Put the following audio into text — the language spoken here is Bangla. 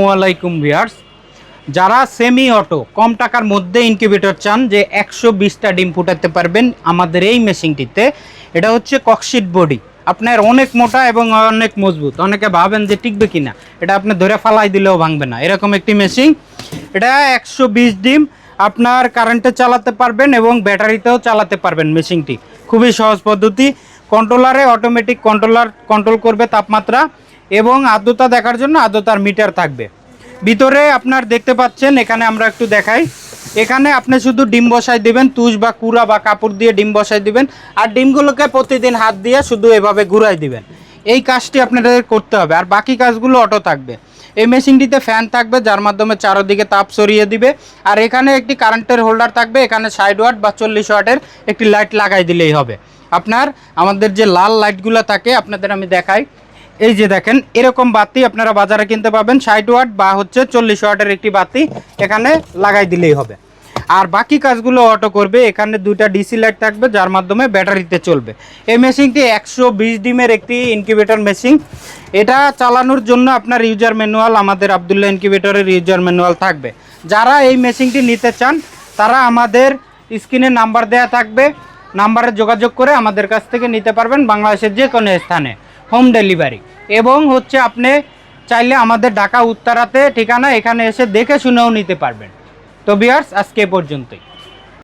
আসসালামাইকুম ভিয়ার্স যারা সেমি অটো কম টাকার মধ্যে ইনকিউবেটর চান, যে একশো বিশটা ডিম ফুটাতে পারবেন আমাদের এই মেশিনটিতে, এটা হচ্ছে ককশিট বডি আপনার অনেক মোটা এবং অনেক মজবুত। অনেকে ভাবেন যে টিকবে কিনা, এটা আপনি ধরে ফালাই দিলেও ভাঙবে না। এরকম একটি মেশিন এটা একশো বিশ ডিম, আপনার কারেন্টে চালাতে পারবেন এবং ব্যাটারিতেও চালাতে পারবেন মেশিনটি খুবই সহজ পদ্ধতি। কন্ট্রোলারে অটোমেটিক কন্ট্রোলার কন্ট্রোল করবে তাপমাত্রা। এবং আর্দ্রতা দেখার জন্য আর্দ্রতার মিটার থাকবে। ভিতরে আপনার দেখতে পাচ্ছেন, এখানে আমরা একটু দেখাই। এখানে আপনি শুধু ডিম বসাই দিবেন, তুষ বা কুড়া বা কাপড় দিয়ে ডিম বসাই দিবেন, আর ডিমগুলোকে প্রতিদিন হাত দিয়ে শুধু এভাবে ঘুরাই দিবেন। এই কাজটি আপনাদের করতে হবে, আর বাকি কাজগুলো অটো থাকবে। এই মেশিনটিতে ফ্যান থাকবে, যার মাধ্যমে চারোদিকে তাপ সরিয়ে দিবে, আর এখানে একটি কারেন্টের হোল্ডার থাকবে, এখানে ষাট ওয়াট বা চল্লিশ ওয়াটের একটি লাইট লাগাই দিলেই হবে। আপনার, আমাদের যে লাল লাইটগুলো থাকে, আপনাদের আমি দেখাই। এই যে দেখেন, এরকম বাতি আপনারা বাজারে কিনতে পাবেন, ষাট ওয়াট বা হচ্ছে চল্লিশ ওয়াটের একটি বাতি এখানে লাগাই দিলেই হবে। আর বাকি কাজগুলো অটো করবে, এখানে দুইটা ডিসি লাইট থাকবে, যার মাধ্যমে ব্যাটারিতে চলবে। এই মেশিনটি একশো বিশ ডিমের একটি ইনকিউবেটর মেশিন এটা চালানোর জন্য আপনার ইউজার ম্যানুয়াল আমাদের আবদুল্লাহ ইনকিউবেটরের ইউজার ম্যানুয়াল থাকবে। যারা এই মেশিনটি নিতে চান, তারা আমাদের স্ক্রিনে নাম্বার দেয়া থাকবে। নাম্বারে যোগাযোগ করে আমাদের কাছ থেকে নিতে পারবেন বাংলাদেশের যে কোনো স্থানে। Home delivery. এবং হচ্ছে আপনি চাইলে আমাদের ঢাকা উত্তরাতে ঠিকানা এখানে এসে দেখে শুনেও নিতে পারবেন। তো বিয়ার্স আজকে পর্যন্তই।